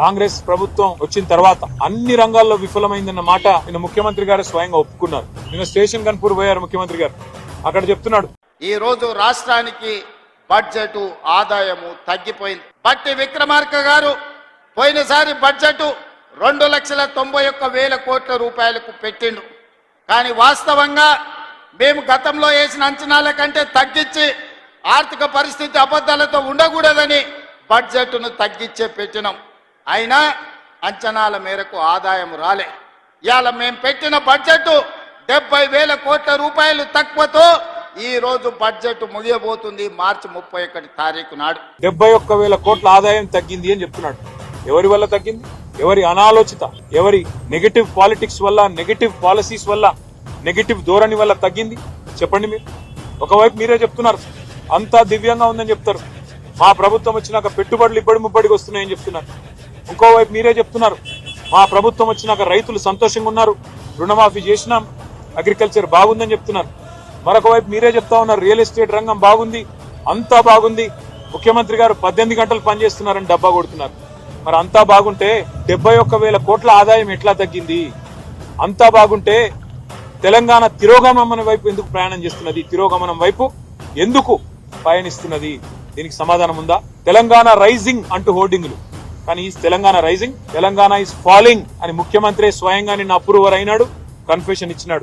కాంగ్రెస్ ప్రభుత్వం వచ్చిన తర్వాత అన్ని రంగాల్లో విఫలమైందన్న మాట నిన్న ముఖ్యమంత్రి గారు స్వయంగా ఒప్పుకున్నారు. నిన్న స్టేషన్ కన్పూర్ పోయారు ముఖ్యమంత్రి గారు. అక్కడ చెప్తున్నాడు. ఈ రోజు రాష్ట్రానికి బడ్జెట్ ఆదాయము తగ్గిపోయింది. బట్టి విక్రమార్క గారు పోయినసారి బడ్జెట్ రెండు లక్షల తొంభై ఒక్క వేల కోట్ల రూపాయలకు పెట్టిండు. కానీ వాస్తవంగా మేము గతంలో వేసిన అంచనాల కంటే తగ్గించి ఆర్థిక పరిస్థితి అబద్ధాలతో ఉండకూడదని బడ్జెట్ను తగ్గించే పెట్టినాం. అయినా అంచనాల మేరకు ఆదాయం రాలే. ఇవాళ మేము పెట్టిన బడ్జెట్ డెబ్బై వేల కోట్ల రూపాయలు తక్కువతో ఈ రోజు బడ్జెట్ ముగియబోతుంది మార్చి ముప్పై ఒకటి తారీఖు నాడు. డెబ్బై ఒక్క వేల కోట్ల ఆదాయం తగ్గింది అని చెప్తున్నాడు. ఎవరి వల్ల తగ్గింది? ఎవరి అనాలోచిత? ఎవరి నెగటివ్ పాలిటిక్స్ వల్ల నెగటివ్ పాలసీస్ వల్ల నెగటివ్ ధోరణి వల్ల తగ్గింది? చెప్పండి మీరు. ఒకవైపు మీరే చెప్తున్నారు. అంతా దివ్యంగా ఉందని చెప్తారు. మా ప్రభుత్వం వచ్చినాక పెట్టుబడులు ఇబ్బడి ముబ్బడికి వస్తున్నాయని చెప్తున్నారు. ఇంకోవైపు మీరే చెప్తున్నారు. మా ప్రభుత్వం వచ్చినాక రైతులు సంతోషంగా ఉన్నారు. రుణమాఫీ చేసినాం. అగ్రికల్చర్ బాగుందని చెప్తున్నారు. మరొక వైపు మీరే చెప్తా ఉన్నారు రియల్ ఎస్టేట్ రంగం బాగుంది అంతా బాగుంది. ముఖ్యమంత్రి గారు పద్దెనిమిది గంటలు పనిచేస్తున్నారని డబ్బా కొడుతున్నారు. మరి అంతా బాగుంటే డెబ్బై ఒక్క వేల కోట్ల ఆదాయం ఎట్లా తగ్గింది? అంతా బాగుంటే తెలంగాణ తిరోగమనం వైపు ఎందుకు ప్రయాణం చేస్తున్నది? తిరోగమనం వైపు ఎందుకు పయనిస్తున్నది? దీనికి సమాధానం ఉందా? తెలంగాణ రైజింగ్ అంటూ హోర్డింగ్లు. కానీ is Telangana rising Telangana is falling అని ముఖ్యమంత్రి స్వయంగా నిన్న అప్రూవర్ అయినాడు కన్ఫెషన్ ఇచ్చినాడు.